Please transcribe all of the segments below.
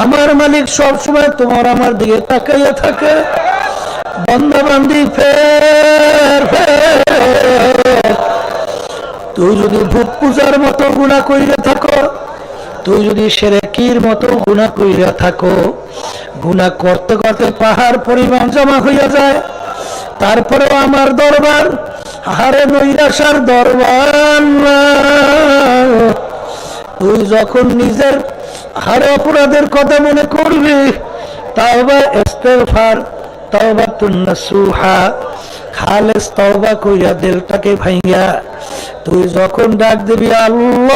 আমার মালিক সব সময় তোমার আমার দিকে তাকাইয়া থাকে। বন্ধা বান্ধি ফের ফের। তুই যদি ভূত পূজার মতো গুণা কইরা থাকো, তুই যদি সেরেকির মতো গুণা কইরা থাকো গুণা করতে করতে পাহাড় পরিমাণ জমা হইয়া যায়। তারপরেও আমার দরবার হারে নৈরাশার দরবার তুই যখন নিজের হারে অপরাধের কথা মনে করবি? কইরা দিলটাকে ভাইঙ্গা। তুই যখন ডাক দিবি, আল্লাহ!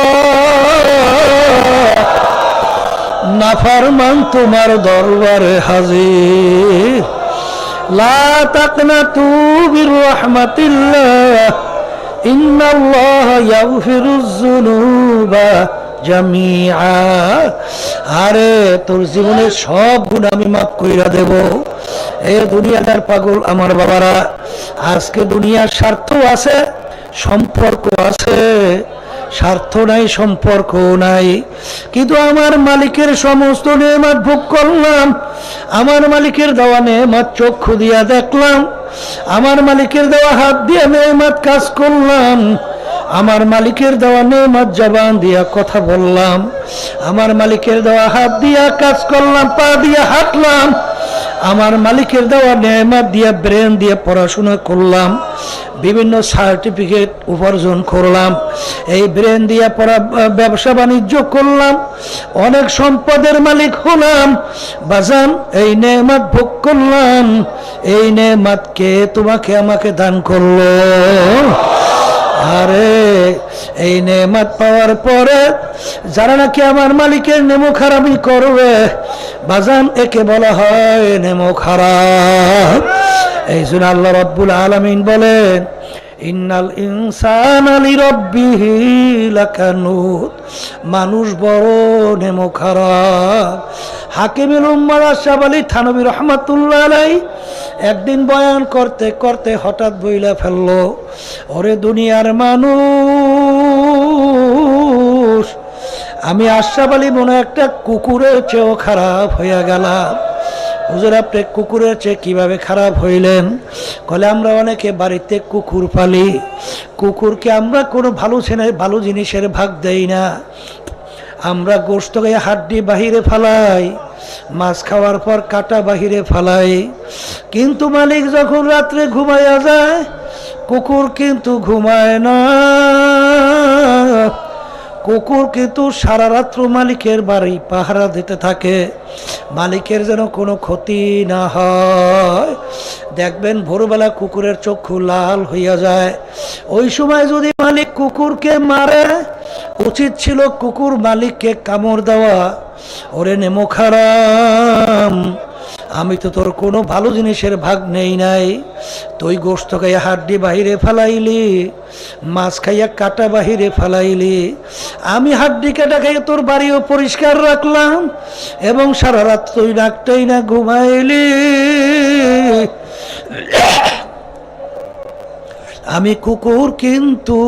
নাফারমান তোমার দরবারে হাজির। লা তাকনাতু বির রাহমাতিল্লাহ ইন্নাল্লাহ ইয়াগফিরুজ যুনুবা আরে তোর জীবনের সব গুণ আমি মাফ কইরা দেব। এ দুনিয়াদার পাগল আমার বাবারা, আজকে দুনিয়ার স্বার্থ আছে সম্পর্ক আছে, স্বার্থ নাই সম্পর্ক নাই। কিন্তু আমার মালিকের সমস্ত নেমাত ভোগ করলাম, আমার মালিকের দেওয়া নেমাত চক্ষু দিয়া দেখলাম, আমার মালিকের দেওয়া হাত দিয়ে নেমাত কাজ করলাম আমার মালিকের দেওয়া নেমাত জবান দিয়া কথা বললাম। আমার মালিকের দেওয়া হাত দিয়া কাজ করলাম, পা দিয়া হাঁটলাম। আমার মালিকের দেওয়া নেমাত দিয়া ব্রেন দিয়ে পড়াশোনা করলাম। বিভিন্ন সার্টিফিকেট উপার্জন করলাম। এই ব্রেন দিয়ে পড়া ব্যবসা বাণিজ্য করলাম। অনেক সম্পদের মালিক হলাম। বাজান, এই নেমাত ভোগ করলাম। এই নেমাতকে তোমাকে আমাকে দান করল? আরে, এই নেমাত পাওয়ার পরে যারা নাকি আমার মালিকের নেমো খারাপই করবে, বাজান একে বলা হয় নেমো খারাপ। এই জন্য আল্লাহ রব্বুল আলমিন বলেন, ইন্নাল ইনসান আলী রব্বিহি লাকানুত। মানুষ বড় নেমো খারাপ। হাকিমুল উম্মার আশাব আলী থানবী রহমাতুল্লাহ আলাই একদিন বয়ান করতে করতে হঠাৎ বইলা ফেলল, ওরে দুনিয়ার মানুষ, আমি আশরাফ আলী মনে একটা কুকুরের চেয়েও খারাপ হইয়া গেলাম। হুজুর, আপনি কুকুরের চেয়ে কীভাবে খারাপ হইলেন? কলে আমরা অনেকে বাড়িতে কুকুর পালি। কুকুরকে আমরা কোনো ভালো ছেলে ভালো জিনিসের ভাগ দেই না। আমরা গোস্ত গায়ে হাড্ডি বাহিরে ফালাই। মাছ খাওয়ার পর কাটা বাহিরে ফালাই। কিন্তু মালিক যখন রাত্রে ঘুমাইয়া যায়, কুকুর কিন্তু ঘুমায় না। কুকুর কিন্তু সারা রাত্র মালিকের বাড়ি পাহারা দিতে থাকে। মালিকের যেন কোনো ক্ষতি না হয়। দেখবেন ভোরবেলা কুকুরের চক্ষু লাল হইয়া যায়। ওই সময় যদি মালিক কুকুরকে মারে উচিত ছিল কুকুর মালিককে কামড় দেওয়া। ওরে নেমো খারাম আমি তো তোর কোনো ভালো জিনিসের ভাগ নেই নাই। তুই গোস্ত খাইয়া হাড্ডি বাহিরে ফেলাইলি, মাছ খাইয়া কাটা বাহিরে ফেলাইলি। আমি হাড্ডি কাটা খাইয়া তোর বাড়িও পরিষ্কার রাখলাম, এবং সারা রাত তুই ডাকটাই না ঘুমাইলি। আমি কুকুর কিন্তু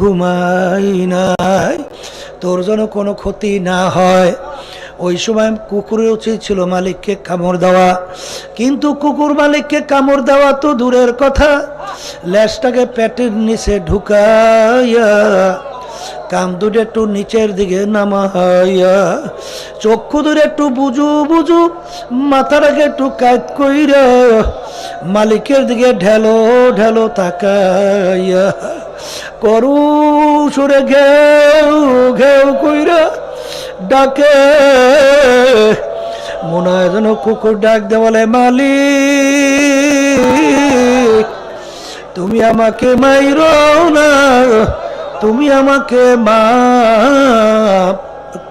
ঘুমাই নাই। তোর যেন কোনো ক্ষতি না হয়। ওই সময় কুকুরের উচিত ছিল মালিককে কামড় দেওয়া। কিন্তু কুকুর মালিককে কামড় দেওয়া তো দূরের কথা। ল্যাসটাকে পেটের নিচে ঢুকাইয়া কাম দুটো একটু নিচের দিকে নামাইয়া চক্ষু দূরে একটু বুঝু বুঝু, মাথাটাকে একটু কাজ কইরা মালিকের দিকে ঢেলো ঢেলো তাকাইয়া করু সুরে ঘেউ ঘেউ কইরা ডাকে। মনে যেন কুকুর ডাক দে বলে, মালিক, তুমি আমাকে মাইরো না, তুমি আমাকে মাফ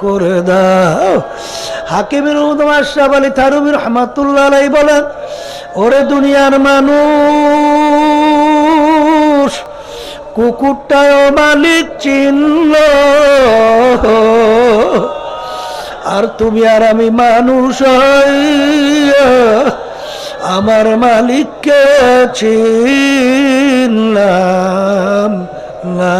করে দাও। হাকিমের আশরাফ আলী থারুবির রহমাতুল্লাহ বলেন, ওরে দুনিয়ার মানুষ কুকুরটাও মালিক চিনল আর তুমি আর আমি মানুষ আমার মালিককে চিনলাম না।